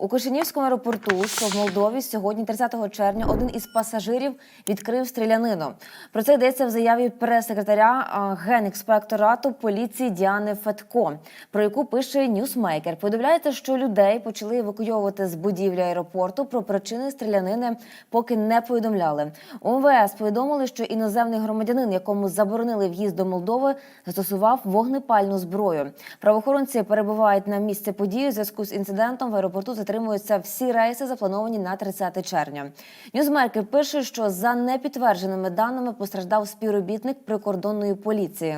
У Кишинівському аеропорту, що в Молдові, сьогодні, 30 червня, один із пасажирів відкрив стрілянину. Про це йдеться в заяві прес-секретаря генекспекторату поліції Діани Фетко, про яку пише Ньюсмейкер. Повідомляється, що людей почали евакуйовувати з будівлі аеропорту. Про причини стрілянини поки не повідомляли. У МВС повідомили, що іноземний громадянин, якому заборонили в'їзд до Молдови, застосував вогнепальну зброю. Правоохоронці перебувають на місці події. У зв'язку з інцидентом в аеропорту затримуються всі рейси, заплановані на 30 червня. Ньюзмерки пише, що за непідтвердженими даними постраждав співробітник прикордонної поліції.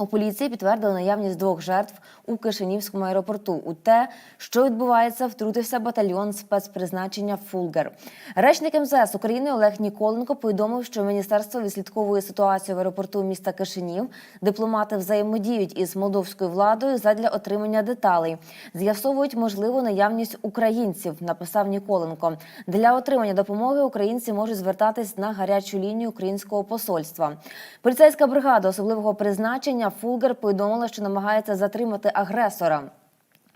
У поліції підтвердили наявність двох жертв у Кишинівському аеропорту. У те, що відбувається, втрутився батальйон спецпризначення Фулгер. Речник МЗС України Олег Ніколенко повідомив, що міністерство відслідковує ситуацію в аеропорту міста Кишинів. Дипломати взаємодіють із молдовською владою задля отримання деталей. З'ясовують можливу наявність українців. Написав Ніколенко. Для отримання допомоги українці можуть звертатись на гарячу лінію українського посольства. Поліцейська бригада особливого призначення Фулгер повідомила, що намагається затримати агресора.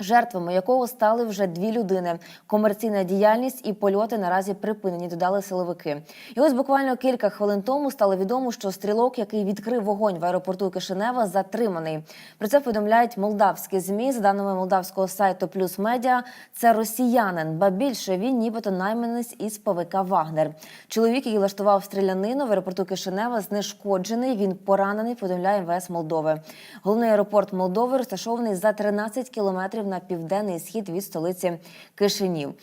Жертвами якого стали вже дві людини. Комерційна діяльність і польоти наразі припинені, додали силовики. І ось буквально кілька хвилин тому стало відомо, що стрілок, який відкрив вогонь в аеропорту Кишинева, затриманий. Про це повідомляють молдавські змі. За даними молдавського сайту Плюс Медіа, це росіянин. Ба більше він, нібито найманець із ПВК Вагнер. Чоловік, який влаштував стрілянину в аеропорту Кишинева, знешкоджений. Він поранений. Повідомляє МВС Молдови. Головний аеропорт Молдови розташований за 13 кілометрів на південний схід від столиці Кишинів.